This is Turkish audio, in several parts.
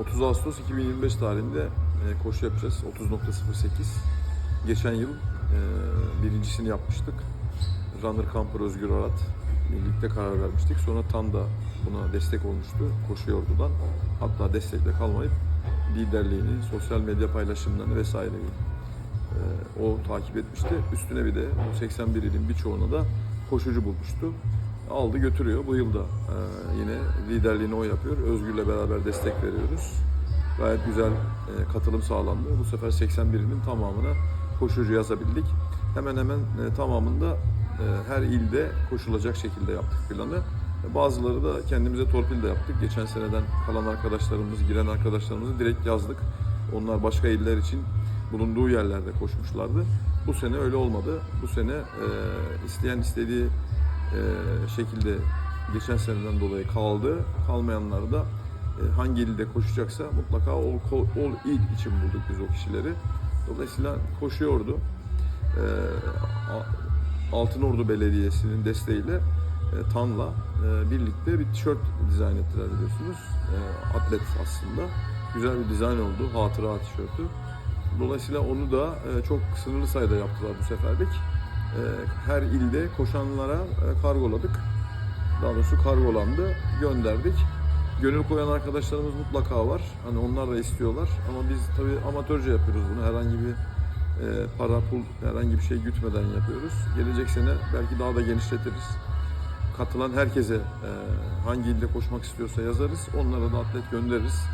30 Ağustos 2025 tarihinde e, koşu yapacağız. 30.08. Geçen yıl e, birincisini yapmıştık. Runner Camper Özgür Arat birlikte karar vermiştik. Sonra TAN da buna destek olmuştu koşu yordudan. Hatta destekle kalmayıp liderliğini, sosyal medya paylaşımlarını vesaireyi e, o takip etmişti. Üstüne bir de bu 81 ilin birçoğuna da koşucu bulmuştu. Aldı götürüyor. Bu yılda e, yine liderliğini o yapıyor. Özgür'le beraber destek veriyoruz. Gayet güzel e, katılım sağlandı. Bu sefer 81 ilin tamamına koşucu yazabildik. Hemen hemen e, tamamında e, her ilde koşulacak şekilde yaptık planı. E, Bazıları da kendimize torpil de yaptık. Geçen seneden kalan arkadaşlarımız, giren arkadaşlarımızı direkt yazdık. Onlar başka iller için bulunduğu yerlerde koşmuşlardı. Bu sene öyle olmadı. Bu sene e, isteyen istediği şekilde geçen seneden dolayı kaldı. Kalmayanlar da e, hangi ilde koşacaksa mutlaka all, all il için bulduk biz o kişileri. Dolayısıyla koşuyordu. E, Altınordu Belediyesi'nin desteğiyle e, TAN'la e, birlikte bir tişört dizayn ettiler biliyorsunuz. E, atlet aslında. Güzel bir dizayn oldu. Hatıra tişörtü. Dolayısıyla onu da e, çok sınırlı sayıda yaptılar bu seferlik. E, her ilde koşanlara e, kargoladık. Daha doğrusu kargolandı, gönderdik. Gönül koyan arkadaşlarımız mutlaka var. Hani onlar da istiyorlar. Ama biz tabii amatörce yapıyoruz bunu. Herhangi bir e, para, pul, herhangi bir şey gütmeden yapıyoruz. Gelecek sene belki daha da genişletiriz. Katılan herkese e, hangi ilde koşmak istiyorsa yazarız. Onlara da atlet göndeririz.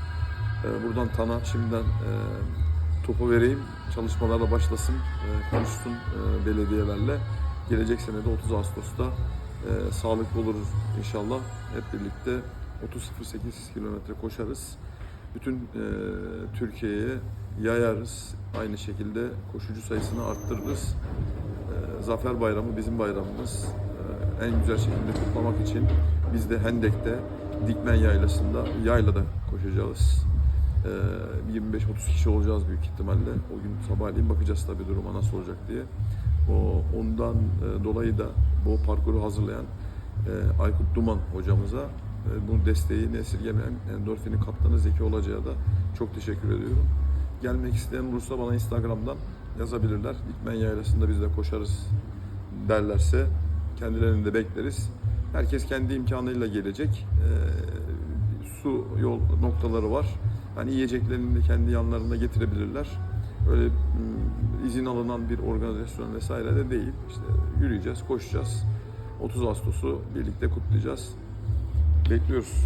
E, buradan TAN'a şimdiden e, topu vereyim. Çalışmalara başlasın, e, konuşsun e, belediyelerle. Gelecek sene de 30 Ağustos'ta e, sağlıklı oluruz inşallah. Hep birlikte 30.08 kilometre koşarız. Bütün Türkiye'ye yayarız. Aynı şekilde koşucu sayısını arttırırız. Zafer Bayramı bizim bayramımız. En güzel şekilde kutlamak için biz de Hendek'te Dikmen Yaylası'nda yaylada koşacağız. Ee, 25-30 kişi olacağız büyük ihtimalle. O gün sabahleyin bakacağız tabii duruma nasıl olacak diye. O ondan e, dolayı da bu parkuru hazırlayan e, Aykut Duman hocamıza e, bu desteğini esirgemeyen Endorfin'in kaptanı Zeki Olacak'a da çok teşekkür ediyorum. Gelmek isteyen olursa bana Instagram'dan yazabilirler. Dikmen Yaylası'nda biz de koşarız derlerse kendilerini de bekleriz. Herkes kendi imkanıyla gelecek. Ee, su yol noktaları var. Hani yiyeceklerini de kendi yanlarında getirebilirler. Öyle mm, izin alınan bir organizasyon vesaire de değil. İşte yürüyeceğiz, koşacağız. 30 Ağustos'u birlikte kutlayacağız. Bekliyoruz.